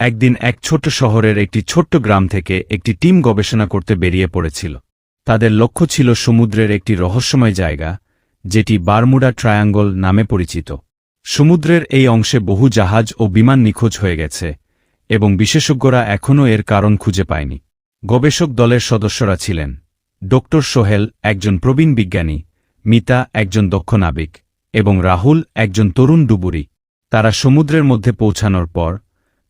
একদিন এক ছোট্ট শহরের একটি ছোট্ট গ্রাম থেকে একটি টিম গবেষণা করতে বেরিয়ে পড়েছিল। তাদের লক্ষ্য ছিল সমুদ্রের একটি রহস্যময় জায়গা, যেটি বারমুডা ট্রায়াঙ্গল নামে পরিচিত। সমুদ্রের এই অংশে বহু জাহাজ ও বিমান নিখোঁজ হয়ে গেছে, এবং বিশেষজ্ঞরা এখনও এর কারণ খুঁজে পায়নি। গবেষক দলের সদস্যরা ছিলেন। ডক্টর সোহেল একজন প্রবীণ বিজ্ঞানী, মিতা একজন দক্ষ নাবিক, এবং রাহুল একজন তরুণ ডুবুরি। তারা সমুদ্রের মধ্যে পৌঁছানোর পর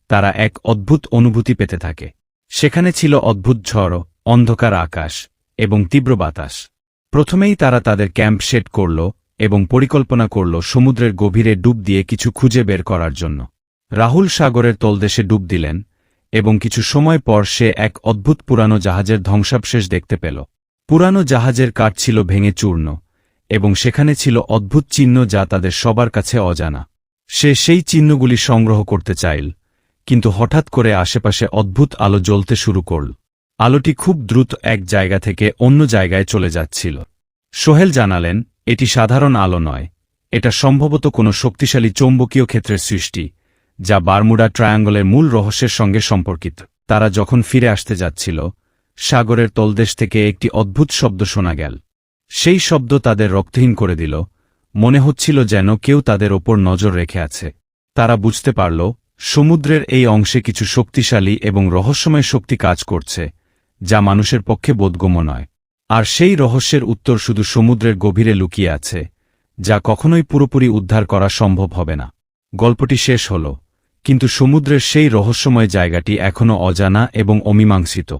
তারা এক অদ্ভুত অনুভূতি পেতে থাকে। সেখানে ছিল অদ্ভুত ঝড়, অন্ধকার আকাশ এবং তীব্র বাতাস। প্রথমেই তারা তাদের ক্যাম্প সেট করল এবং পরিকল্পনা করল সমুদ্রের গভীরে ডুব দিয়ে কিছু খুঁজে বের করার জন্য। রাহুল সাগরের তলদেশে ডুব দিলেন এবং কিছু সময় পর সে এক অদ্ভুত পুরানো জাহাজের ধ্বংসাবশেষ দেখতে পেল। পুরানো জাহাজের কাঠ ছিল ভেঙে চূর্ণ এবং সেখানে ছিল অদ্ভুত চিহ্ন যা তাদের সবার কাছে অজানা। সে সেই চিহ্নগুলি সংগ্রহ করতে চাইল। কিন্তু হঠাৎ করে আশেপাশে অদ্ভুত আলো জ্বলতে শুরু করল। আলোটি খুব দ্রুত এক জায়গা থেকে অন্য জায়গায় চলে যাচ্ছিল। সোহেল জানালেন, এটি সাধারণ আলো নয়। এটা সম্ভবত কোনো শক্তিশালী চৌম্বকীয় ক্ষেত্রের সৃষ্টি, যা বারমুডা ট্রায়াঙ্গলের মূল রহস্যের সঙ্গে সম্পর্কিত। তারা যখন ফিরে আসতে যাচ্ছিল, সাগরের তলদেশ থেকে একটি অদ্ভুত শব্দ শোনা গেল। সেই শব্দ তাদের রক্তহীন করে দিল। মনে হচ্ছিল যেন কেউ তাদের ওপর নজর রেখে আছে। তারা বুঝতে পারল সমুদ্রের এই অংশে কিছু শক্তিশালী এবং রহস্যময় শক্তি কাজ করছে, যা মানুষের পক্ষে বোধগম্য নয়। আর সেই রহস্যের উত্তর শুধু সমুদ্রের গভীরে লুকিয়ে আছে, যা কখনোই পুরোপুরি উদ্ধার করা সম্ভব হবে না। গল্পটি শেষ হল, কিন্তু সমুদ্রের সেই রহস্যময় জায়গাটি এখনও অজানা এবং অমীমাংসিত।